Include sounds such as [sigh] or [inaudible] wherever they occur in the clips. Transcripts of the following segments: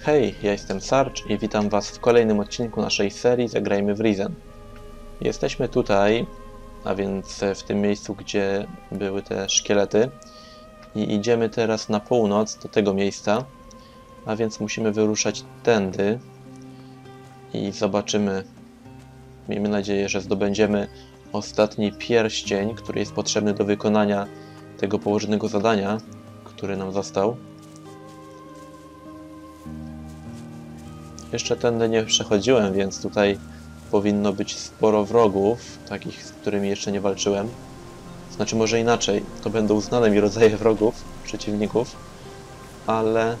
Hej, ja jestem Sarge i witam Was w kolejnym odcinku naszej serii Zagrajmy w Risen. Jesteśmy tutaj, a więc w tym miejscu, gdzie były te szkielety. I idziemy teraz na północ do tego miejsca, a więc musimy wyruszać tędy i zobaczymy, miejmy nadzieję, że zdobędziemy ostatni pierścień, który jest potrzebny do wykonania tego położonego zadania, który nam został. Jeszcze tędy nie przechodziłem, więc tutaj powinno być sporo wrogów, takich, z którymi jeszcze nie walczyłem. Znaczy może inaczej, to będą znane mi rodzaje wrogów, przeciwników, ale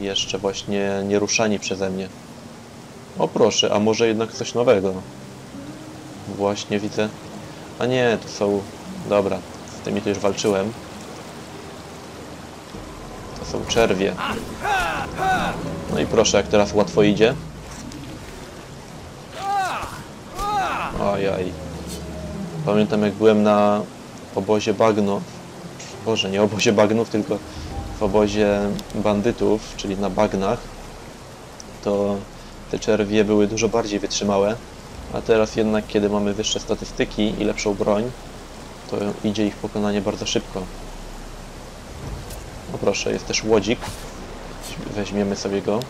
jeszcze właśnie nie ruszani przeze mnie. O proszę, a może jednak coś nowego? Właśnie widzę. A nie, to są... Dobra, z tymi to już walczyłem. To są czerwie. No i proszę, jak teraz łatwo idzie. Ojaj. Pamiętam jak byłem na obozie bagno. Boże, nie obozie bagnów, tylko w obozie bandytów, czyli na bagnach. To te czerwie były dużo bardziej wytrzymałe. A teraz jednak, kiedy mamy wyższe statystyki i lepszą broń, to idzie ich pokonanie bardzo szybko. No proszę, jest też łodzik. Weźmiemy sobie go.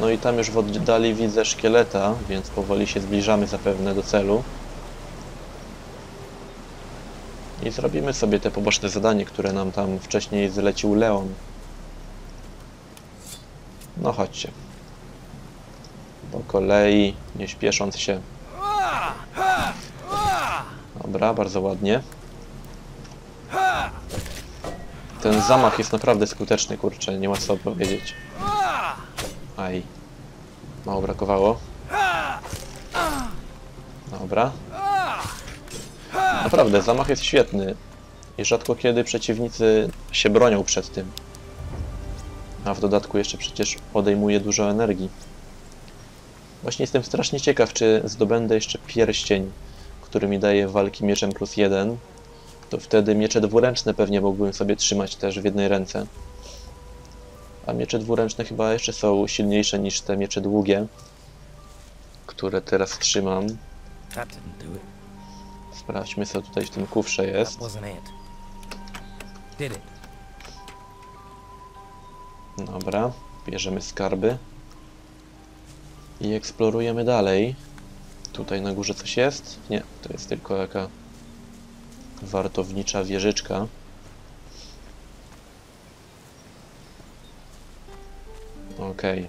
No i tam już w oddali widzę szkieleta, więc powoli się zbliżamy zapewne do celu. I zrobimy sobie te poboczne zadanie, które nam tam wcześniej zlecił Leon. No chodźcie. Po kolei, nie śpiesząc się. Dobra, bardzo ładnie. Ten zamach jest naprawdę skuteczny, kurczę, nie ma co powiedzieć. Aj. Mało brakowało. Dobra. Naprawdę, zamach jest świetny. I rzadko kiedy przeciwnicy się bronią przed tym. A w dodatku jeszcze przecież odejmuje dużo energii. Właśnie jestem strasznie ciekaw, czy zdobędę jeszcze pierścień, który mi daje walki mieczem plus jeden. To wtedy miecze dwuręczne pewnie mógłbym sobie trzymać też w jednej ręce. A miecze dwuręczne chyba jeszcze są silniejsze niż te miecze długie, które teraz trzymam. Sprawdźmy co tutaj w tym kufrze jest. Dobra, bierzemy skarby. I eksplorujemy dalej. Tutaj na górze coś jest? Nie, to jest tylko jaka wartownicza wieżyczka. Okej.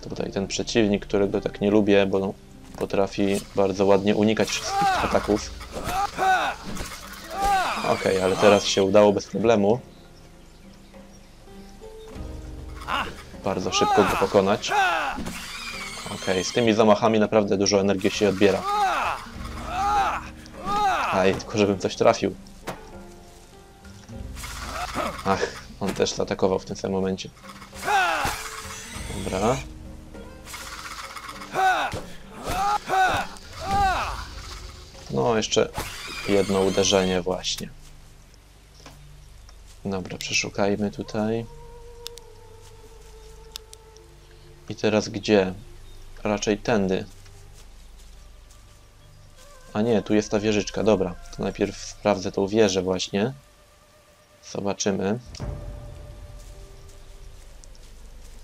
Tutaj ten przeciwnik, którego tak nie lubię, bo potrafi bardzo ładnie unikać wszystkich ataków. Okej, ale teraz się udało bez problemu. Bardzo szybko go pokonać. Okej, z tymi zamachami naprawdę dużo energii się odbiera. Aj, tylko żebym coś trafił. Ach, on też zaatakował w tym samym momencie. Dobra. No, jeszcze jedno uderzenie właśnie. Dobra, przeszukajmy tutaj. I teraz gdzie? Raczej tędy. A nie, tu jest ta wieżyczka, dobra. To najpierw sprawdzę tą wieżę właśnie. Zobaczymy.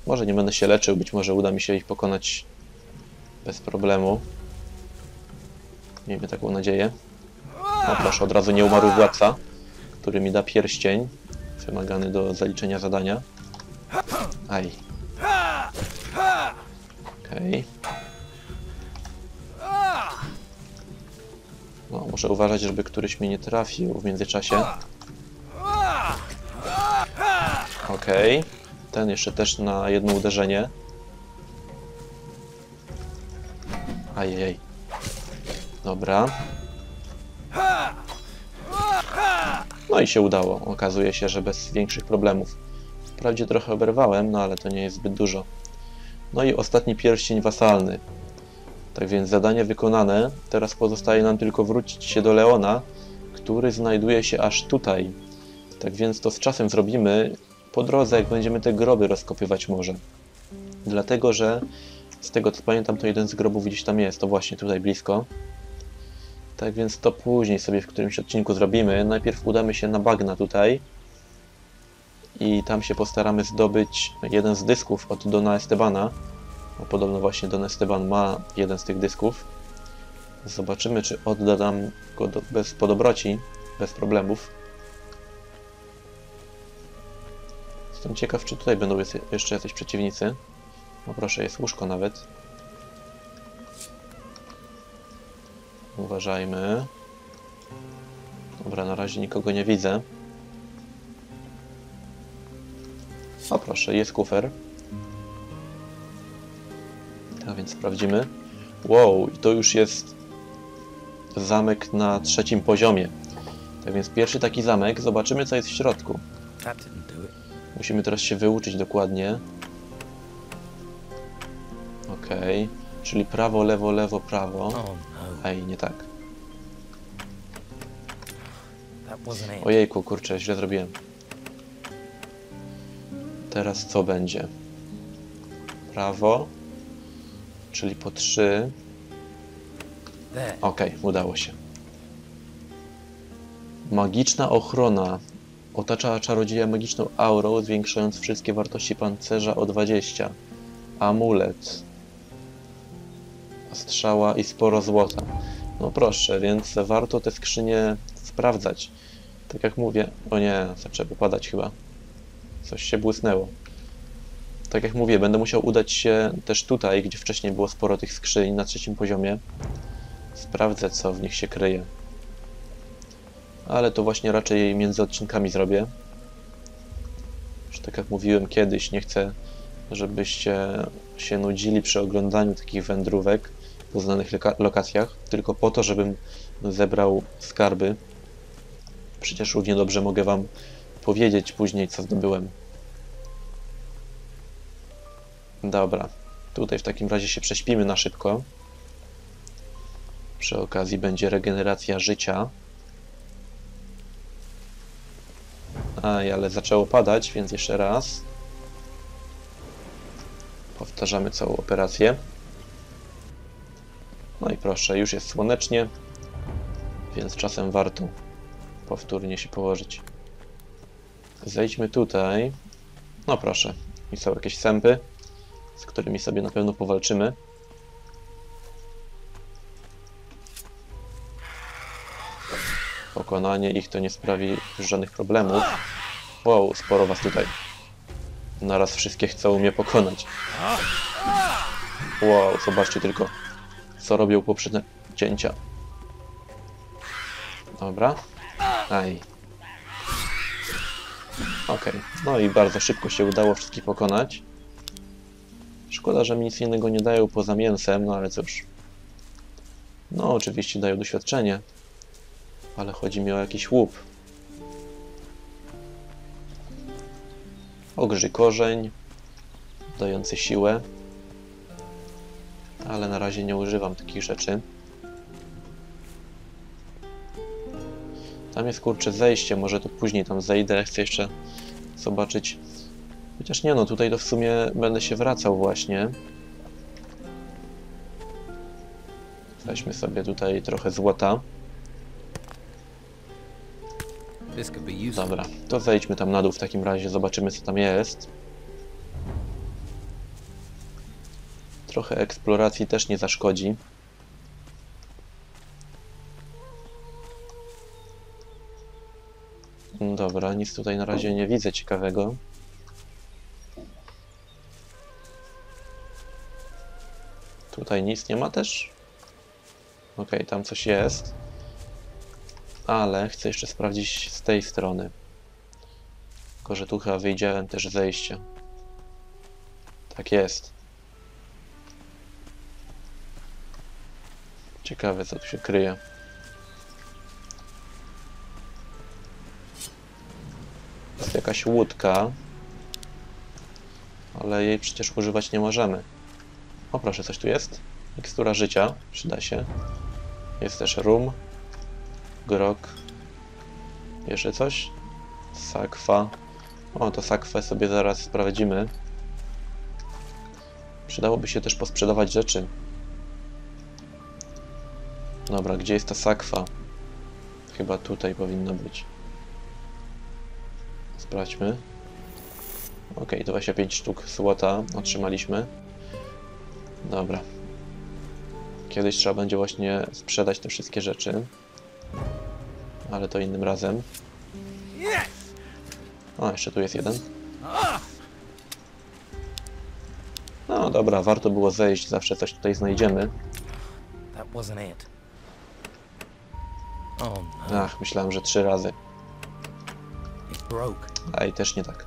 Może nie będę się leczył, być może uda mi się ich pokonać bez problemu. Miejmy taką nadzieję. O proszę, od razu nie umarł władca, który mi da pierścień wymagany do zaliczenia zadania. Aj. Okej. No, muszę uważać, żeby któryś mnie nie trafił w międzyczasie. Okej. Ten jeszcze też na jedno uderzenie. Ajej. Dobra. No i się udało. Okazuje się, że bez większych problemów. Wprawdzie trochę oberwałem, no ale to nie jest zbyt dużo. No i ostatni pierścień wasalny. Tak więc zadanie wykonane. Teraz pozostaje nam tylko wrócić się do Leona, który znajduje się aż tutaj. Tak więc to z czasem zrobimy po drodze, jak będziemy te groby rozkopywać może. Dlatego, że z tego co pamiętam, to jeden z grobów gdzieś tam jest, to właśnie tutaj blisko. Tak więc to później sobie w którymś odcinku zrobimy. Najpierw udamy się na bagna tutaj i tam się postaramy zdobyć jeden z dysków od Dona Estebana. Bo podobno właśnie Don Esteban ma jeden z tych dysków. Zobaczymy, czy odda nam go do, bez podobroci, bez problemów. Jestem ciekaw, czy tutaj będą jeszcze jacyś przeciwnicy. No proszę, jest łóżko nawet. Uważajmy. Dobra, na razie nikogo nie widzę. O proszę, jest kufer. Tak więc sprawdzimy. Wow, i to już jest zamek na trzecim poziomie. Tak więc pierwszy taki zamek, zobaczymy co jest w środku. Musimy teraz się wyuczyć dokładnie. Okej, czyli prawo, lewo, lewo, prawo. Ej, nie tak. Ojejku, kurczę, źle zrobiłem. Teraz co będzie? Prawo, czyli po trzy. Okej, udało się. Magiczna ochrona. Otacza czarodzieja magiczną aurą, zwiększając wszystkie wartości pancerza o 20. Amulet. Strzała i sporo złota. No proszę, więc warto te skrzynie sprawdzać. Tak jak mówię, o nie, zaczęło padać chyba. Coś się błysnęło. Tak jak mówię, będę musiał udać się też tutaj, gdzie wcześniej było sporo tych skrzyń na trzecim poziomie. Sprawdzę, co w nich się kryje. Ale to właśnie raczej między odcinkami zrobię. Już tak jak mówiłem kiedyś, nie chcę, żebyście się nudzili przy oglądaniu takich wędrówek po znanych loka- lokacjach, tylko po to, żebym zebrał skarby. Przecież równie dobrze mogę Wam powiedzieć później, co zdobyłem. Dobra, tutaj w takim razie się prześpimy na szybko. Przy okazji będzie regeneracja życia. Aj, ale zaczęło padać, więc jeszcze raz. Powtarzamy całą operację. No i proszę, już jest słonecznie, więc czasem warto powtórnie się położyć. Zejdźmy tutaj. No proszę, i są jakieś sępy, z którymi sobie na pewno powalczymy. Pokonanie ich to nie sprawi żadnych problemów. Wow, sporo was tutaj. Naraz wszystkie chcą mnie pokonać. Wow, zobaczcie tylko, co robią poprzednie cięcia. Dobra. Aj. Okej, no i bardzo szybko się udało wszystkich pokonać. Szkoda, że mi nic innego nie dają poza mięsem, no ale cóż. No, oczywiście dają doświadczenie, ale chodzi mi o jakiś łup. Ogrzy korzeń, dający siłę, ale na razie nie używam takich rzeczy. Tam jest kurczę zejście, może to później tam zejdę, chcę jeszcze zobaczyć. Chociaż nie no, tutaj to w sumie będę się wracał właśnie. Weźmy sobie tutaj trochę złota. Dobra, to zejdźmy tam na dół w takim razie, zobaczymy co tam jest. Trochę eksploracji też nie zaszkodzi. Nic tutaj na razie nie widzę ciekawego. Tutaj nic nie ma też? Okej, tam coś jest. Ale chcę jeszcze sprawdzić z tej strony. Tylko, że tu chyba wyjdziałem też zejście. Tak jest. Ciekawe, co tu się kryje. Jakaś łódka. Ale jej przecież używać nie możemy. O proszę, coś tu jest? Mikstura życia, przyda się. Jest też rum, grog. Jeszcze coś? Sakwa. O, to sakwę sobie zaraz sprawdzimy. Przydałoby się też posprzedawać rzeczy. Dobra, gdzie jest ta sakwa? Chyba tutaj powinno być. Sprawdźmy. Ok, 25 sztuk złota otrzymaliśmy. Dobra. Kiedyś trzeba będzie właśnie sprzedać te wszystkie rzeczy. Ale to innym razem. O, jeszcze tu jest jeden. No dobra, warto było zejść, zawsze coś tutaj znajdziemy. Oh no, Ach, myślałem, że trzy razy. A i też nie tak.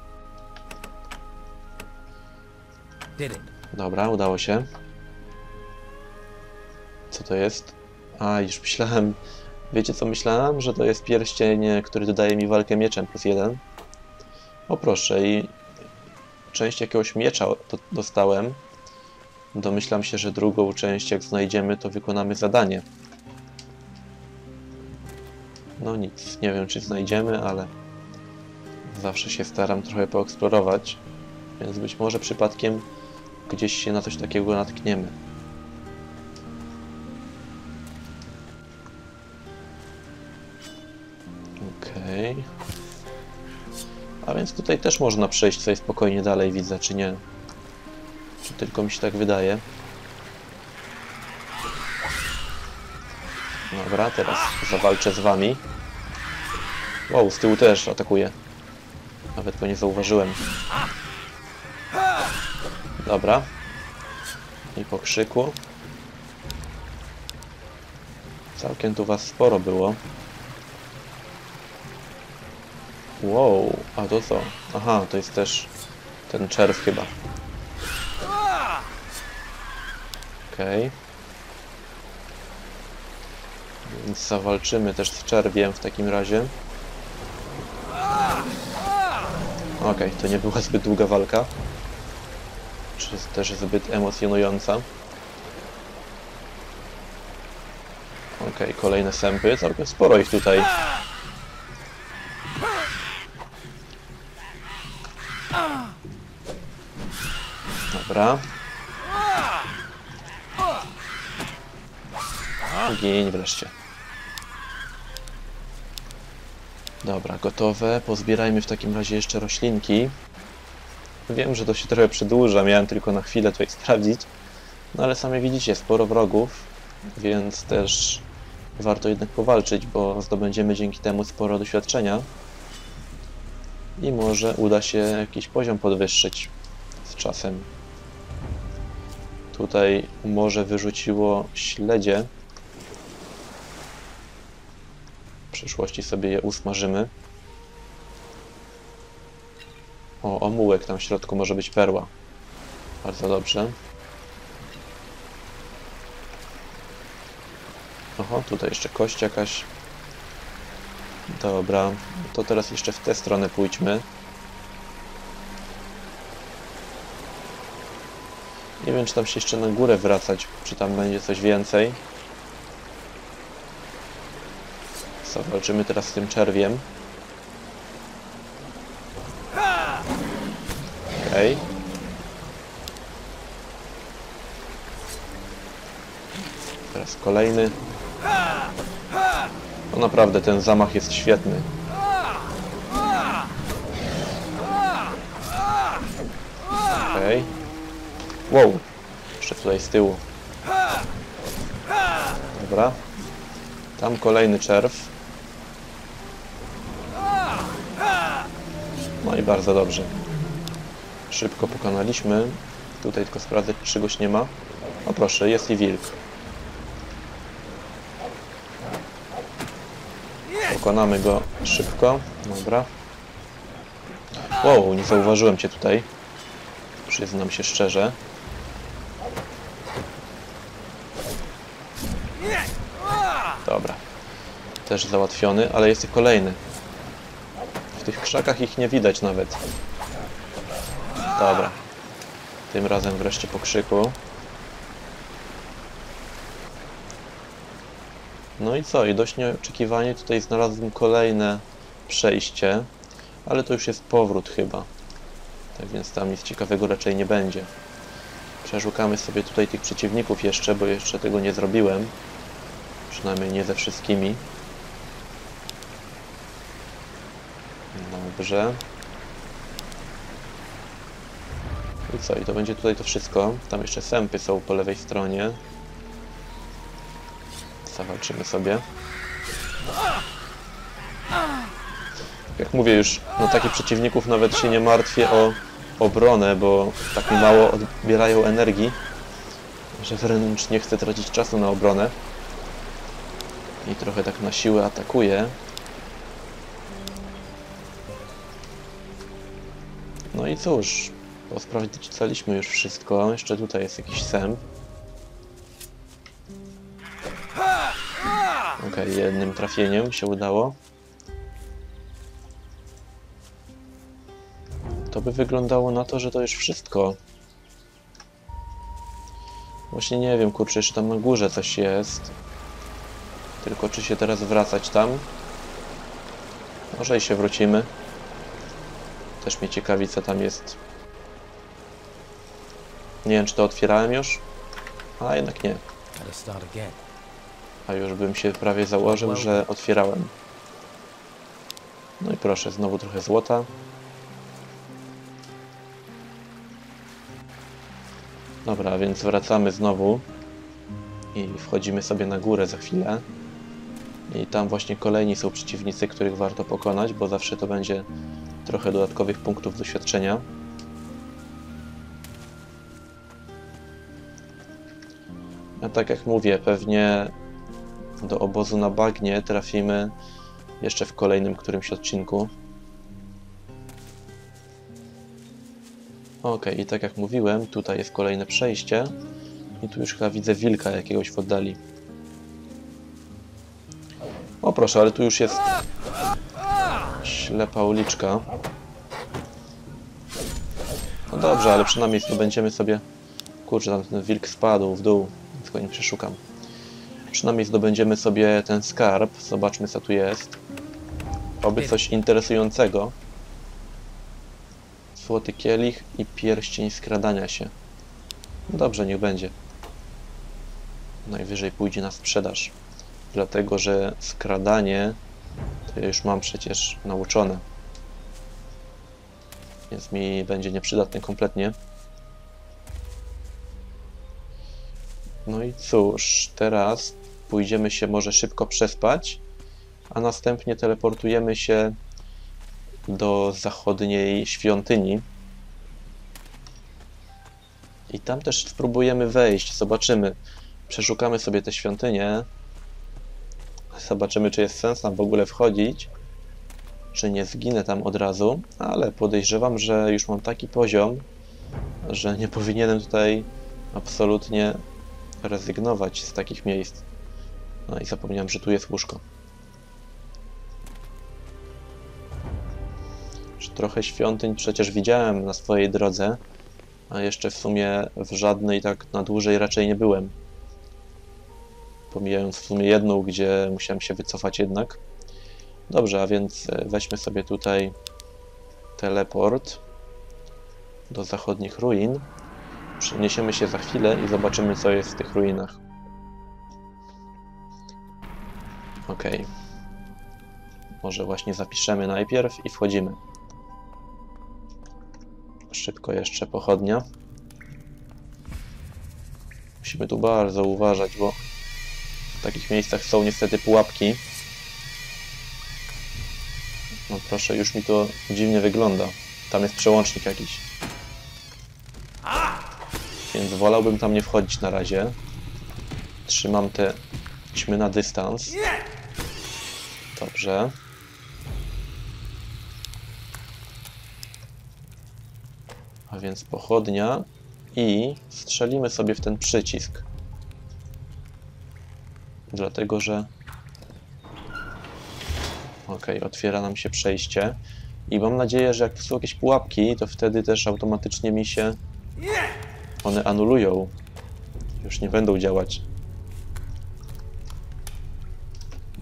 Dobra, udało się. Co to jest? A, już myślałem... Wiecie co myślałem? Że to jest pierścień, który dodaje mi walkę mieczem plus jeden. O proszę, i część jakiegoś miecza do, dostałem. Domyślam się, że drugą część jak znajdziemy, to wykonamy zadanie. No nic, nie wiem czy znajdziemy, ale zawsze się staram trochę poeksplorować, więc być może przypadkiem gdzieś się na coś takiego natkniemy. Okej. A więc tutaj też można przejść sobie spokojnie dalej, widzę, czy nie? Czy tylko mi się tak wydaje? Dobra, teraz zawalczę z wami. Wow, z tyłu też atakuje. Nawet go nie zauważyłem. Dobra. I po krzyku. Całkiem tu was sporo było. Wow, a to co? Aha, to jest też ten czerw chyba. Okej. Więc zawalczymy też z czerwiem w takim razie. Okej, to nie była zbyt długa walka. Czy też zbyt emocjonująca. Okej, kolejne sępy. Całkiem sporo ich tutaj. Dobra. Gin wreszcie. Dobra, gotowe. Pozbierajmy w takim razie jeszcze roślinki. Wiem, że to się trochę przedłuża, miałem tylko na chwilę tutaj [laughs] sprawdzić. No ale sami widzicie, sporo wrogów, więc też warto jednak powalczyć, bo zdobędziemy dzięki temu sporo doświadczenia. I może uda się jakiś poziom podwyższyć z czasem. Tutaj morze wyrzuciło śledzie. W przyszłości sobie je usmażymy. O, omułek tam w środku może być perła. Bardzo dobrze. Oho, tutaj jeszcze kość jakaś. Dobra, to teraz jeszcze w tę stronę pójdźmy. Nie wiem, czy tam się jeszcze na górę wracać, czy tam będzie coś więcej. Zawalczymy teraz z tym czerwiem. Okej. Okay. Teraz kolejny. No naprawdę, ten zamach jest świetny. Okej. Okay. Wow. Jeszcze tutaj z tyłu. Dobra. Tam kolejny czerw. No i bardzo dobrze. Szybko pokonaliśmy. Tutaj tylko sprawdzę, czy czegoś nie ma. O proszę, jest i wilk. Pokonamy go szybko. Dobra. Wow, nie zauważyłem cię tutaj. Przyznam się szczerze. Dobra. Też załatwiony, ale jest i kolejny. W tych krzakach ich nie widać nawet. Dobra. Tym razem wreszcie po krzyku. No i co? I dość nieoczekiwanie tutaj znalazłem kolejne przejście, ale to już jest powrót chyba. Tak więc tam nic ciekawego raczej nie będzie. Przeszukamy sobie tutaj tych przeciwników jeszcze, bo jeszcze tego nie zrobiłem. Przynajmniej nie ze wszystkimi. Dobrze. I co? I to będzie tutaj to wszystko. Tam jeszcze sępy są po lewej stronie. Zawalczymy sobie. Jak mówię już, no takich przeciwników nawet się nie martwię o obronę, bo tak mało odbierają energii, że wręcz nie chcę tracić czasu na obronę. I trochę tak na siłę atakuję. I cóż, sprawdzaliśmy już wszystko. Jeszcze tutaj jest jakiś sęp. Okej, jednym trafieniem się udało. To by wyglądało na to, że to już wszystko. Właśnie nie wiem, kurczę, jeszcze tam na górze coś jest. Tylko czy się teraz wracać tam? Może i się wrócimy. Też mnie ciekawi, co tam jest. Nie wiem, czy to otwierałem już? A jednak nie. A już bym się prawie założył, że otwierałem. No i proszę, znowu trochę złota. Dobra, więc wracamy znowu i wchodzimy sobie na górę za chwilę. I tam właśnie kolejni są przeciwnicy, których warto pokonać, bo zawsze to będzie trochę dodatkowych punktów doświadczenia. A tak jak mówię, pewnie do obozu na bagnie trafimy jeszcze w kolejnym którymś odcinku. Ok, i tak jak mówiłem, tutaj jest kolejne przejście. I tu już chyba widzę wilka jakiegoś w oddali. O proszę, ale tu już jest ślepa uliczka. No dobrze, ale przynajmniej zdobędziemy sobie... Kurczę, tam ten wilk spadł w dół, więc go nie przeszukam. Przynajmniej zdobędziemy sobie ten skarb. Zobaczmy, co tu jest. Oby coś interesującego. Złoty kielich i pierścień skradania się. No Dobrze, niech będzie. Najwyżej pójdzie na sprzedaż. Dlatego, że skradanie to już mam przecież nauczone. Więc mi będzie nieprzydatny kompletnie. No i cóż, teraz pójdziemy się może szybko przespać, a następnie teleportujemy się do zachodniej świątyni. I tam też spróbujemy wejść, zobaczymy. Przeszukamy sobie tę świątynię. Zobaczymy, czy jest sens nam w ogóle wchodzić. Czy nie zginę tam od razu, ale podejrzewam, że już mam taki poziom, że nie powinienem tutaj absolutnie rezygnować z takich miejsc. No i zapomniałem, że tu jest łóżko. Trochę świątyń przecież widziałem na swojej drodze, a jeszcze w sumie w żadnej tak na dłużej raczej nie byłem. Pomijając w sumie jedną, gdzie musiałem się wycofać jednak. Dobrze, a więc e, weźmy sobie tutaj teleport do zachodnich ruin. Przeniesiemy się za chwilę i zobaczymy, co jest w tych ruinach. Ok. Może właśnie zapiszemy najpierw i wchodzimy. Szybko jeszcze pochodnia. Musimy tu bardzo uważać, bo w takich miejscach są niestety pułapki. No proszę, już mi to dziwnie wygląda. Tam jest przełącznik jakiś. Więc wolałbym tam nie wchodzić na razie. Trzymam te ćmy na dystans. Dobrze. A więc pochodnia i strzelimy sobie w ten przycisk. Dlatego, że... Ok, otwiera nam się przejście. I mam nadzieję, że jak tu są jakieś pułapki, to wtedy też automatycznie mi się one anulują. Już nie będą działać.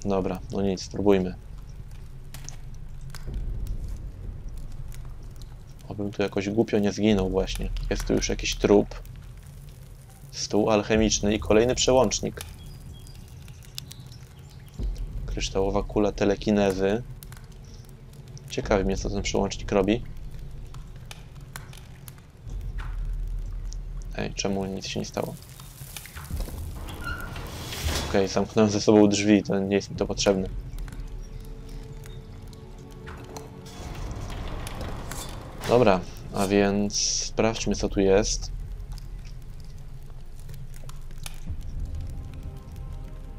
Dobra, no nic, spróbujmy. Obym tu jakoś głupio nie zginął właśnie. Jest tu już jakiś trup. Stół alchemiczny i kolejny przełącznik. Kryształowa kula telekinezy. Ciekawi mnie, co ten przełącznik robi. Ej, czemu nic się nie stało? Okej, zamknąłem ze sobą drzwi, to nie jest mi to potrzebne. Dobra, a więc sprawdźmy co tu jest.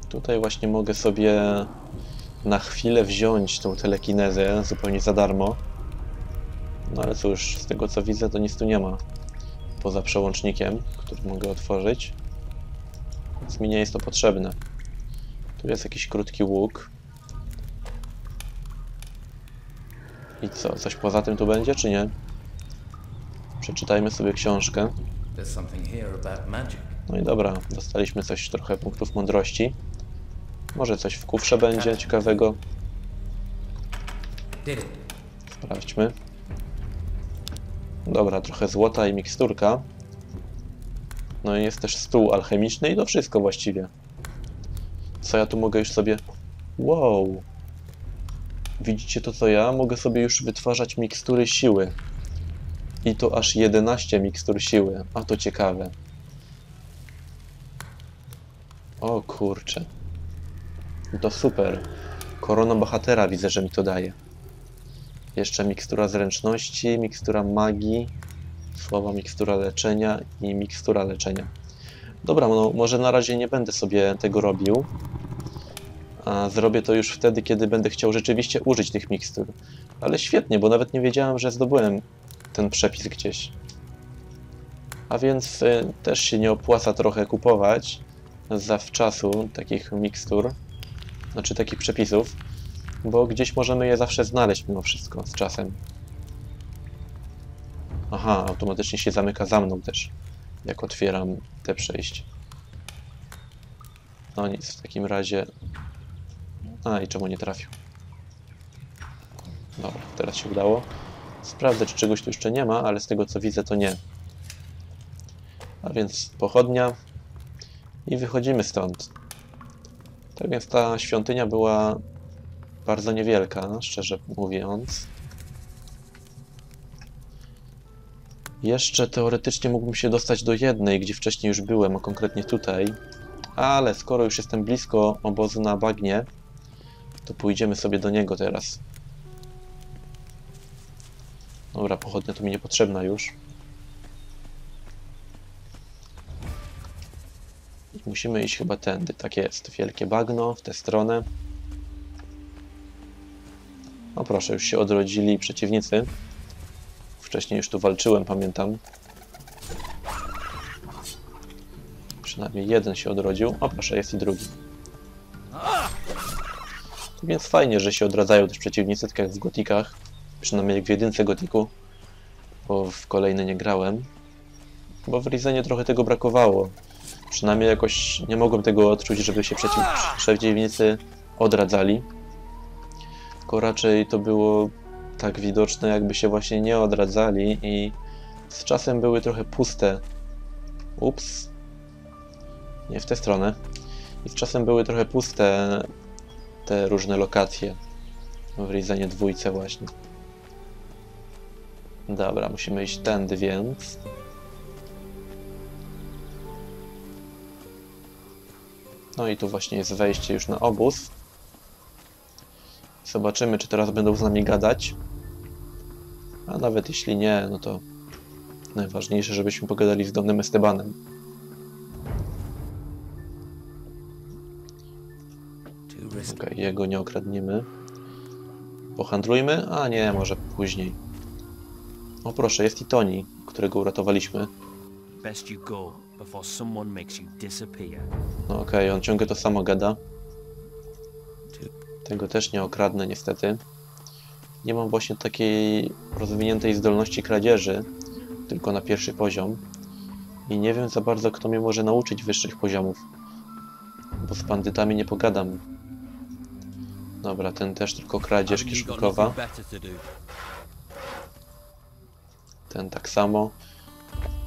Tutaj właśnie mogę sobie na chwilę wziąć tą telekinezę zupełnie za darmo. No ale cóż, z tego co widzę to nic tu nie ma. Poza przełącznikiem, który mogę otworzyć. Więc mi nie jest to potrzebne. Tu jest jakiś krótki łuk. I co, coś poza tym tu będzie, czy nie? Przeczytajmy sobie książkę. No i dobra, dostaliśmy coś, trochę punktów mądrości. Może coś w kufrze będzie ciekawego. Did it. Sprawdźmy. Dobra, trochę złota i miksturka. No i jest też stół alchemiczny i to wszystko właściwie. Co ja tu mogę już sobie... Wow! Widzicie to co ja? Mogę sobie już wytwarzać mikstury siły. I to aż 11 mikstur siły. A to ciekawe. O kurcze. To super. Korona bohatera widzę, że mi to daje. Jeszcze mikstura zręczności, mikstura magii, słaba mikstura leczenia i mikstura leczenia. Dobra, no może na razie nie będę sobie tego robił. A zrobię to już wtedy, kiedy będę chciał rzeczywiście użyć tych mikstur. Ale świetnie, bo nawet nie wiedziałem, że zdobyłem ten przepis gdzieś. A więc y, też się nie opłaca trochę kupować zawczasu takich mikstur, znaczy takich przepisów, bo gdzieś możemy je zawsze znaleźć mimo wszystko z czasem. Aha, automatycznie się zamyka za mną też, jak otwieram te przejście. No nic, w takim razie... A, i czemu nie trafił? Dobra, teraz się udało. Sprawdzę, czy czegoś tu jeszcze nie ma, ale z tego co widzę, to nie. A więc pochodnia i wychodzimy stąd. Tak więc ta świątynia była bardzo niewielka, szczerze mówiąc. Jeszcze teoretycznie mógłbym się dostać do jednej, gdzie wcześniej już byłem, a konkretnie tutaj. Ale skoro już jestem blisko obozu na bagnie, to pójdziemy sobie do niego teraz. Dobra, pochodnia tu mi niepotrzebna już. Musimy iść chyba tędy. Tak jest. Wielkie bagno w tę stronę. O proszę, już się odrodzili przeciwnicy. Wcześniej już tu walczyłem, pamiętam. Przynajmniej jeden się odrodził. O proszę, jest i drugi. Więc fajnie, że się odradzają też przeciwnicy, tak jak w gotikach. Przynajmniej jak w jedynce gotiku. Bo w kolejne nie grałem. Bo w Rizenie trochę tego brakowało. Przynajmniej jakoś nie mogłem tego odczuć, żeby się przeciw, przeciwnicy odradzali. Tylko raczej to było tak widoczne, jakby się właśnie nie odradzali i z czasem były trochę puste. Ups. Nie w tę stronę. I z czasem były trochę puste te różne lokacje. W Rizenie dwójce właśnie. Dobra, musimy iść tędy więc. No i tu właśnie jest wejście już na obóz. Zobaczymy, czy teraz będą z nami gadać. A nawet jeśli nie, no to najważniejsze, żebyśmy pogadali z Donem Estebanem. Okej, jego nie okradniemy. Pohandlujmy? A nie, może później. O proszę, jest i Toni, którego uratowaliśmy. Best you go before someone makes you disappear. No okej, on ciągle to samo gada. Tego też nie okradnę niestety. Nie mam właśnie takiej rozwiniętej zdolności kradzieży, tylko na pierwszy poziom. I nie wiem za bardzo, kto mnie może nauczyć wyższych poziomów. Bo z bandytami nie pogadam. Dobra, ten też tylko kradzież kieszonkowa. Ten tak samo.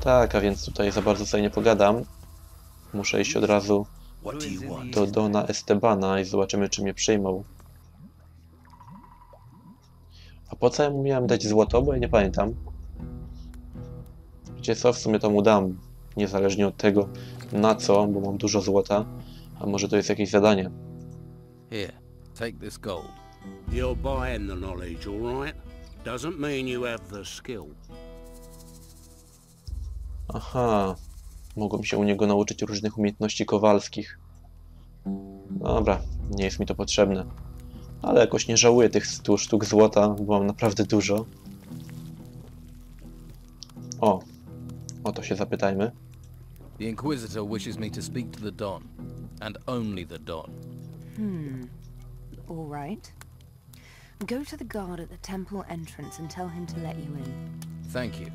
Tak, a więc tutaj za bardzo sobie nie pogadam. Muszę iść od razu do Dona Estebana i zobaczymy, czy mnie przyjmą. A po co ja mu miałem dać złoto? Bo ja nie pamiętam. Wiecie co? W sumie to mu dam. Niezależnie od tego, na co, bo mam dużo złota. A może to jest jakieś zadanie. Here, take this gold. You're buying the knowledge, all right? Doesn't mean you have the skill. Aha. Mogłem się u niego nauczyć różnych umiejętności kowalskich. Dobra, nie jest mi to potrzebne. Ale jakoś nie żałuję tych 100 sztuk złota, bo mam naprawdę dużo. O, o to się zapytajmy. The Inquisitor wishes me to speak to the Don, and only the Don. Hmm. All right. Go to the guard at the temple entrance and tell him to let you in. Thank you.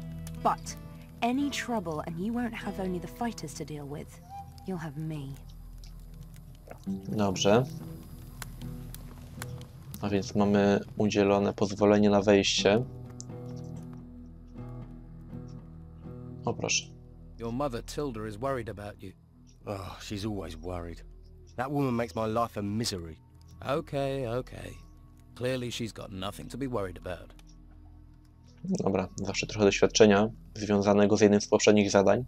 But any trouble and you won't have only the fighters to deal with. You'll have me. Dobrze. A więc mamy udzielone pozwolenie na wejście. O proszę. Your mother Tilda is worried about you. Oh, she's always worried. That woman makes my life a misery. Okay, okay. Clearly she's got nothing to be worried about. Dobra, zawsze trochę doświadczenia związanego z jednym z poprzednich zadań.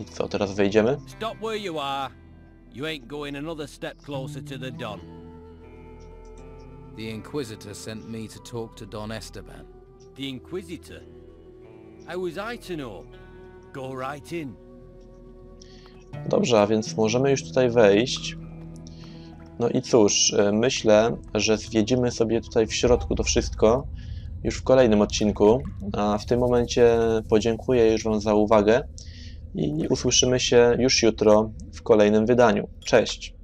I co, teraz wejdziemy? Stop where you are. You ain't going another step closer to the Don. The Inquisitor sent me to talk to Don Esteban. The Inquisitor. How was I to know? Go right in. Dobrze, a więc możemy już tutaj wejść. No i cóż, e, myślę, że zwiedzimy sobie tutaj w środku to wszystko już w kolejnym odcinku. A w tym momencie podziękuję już Wam za uwagę i usłyszymy się już jutro w kolejnym wydaniu. Cześć!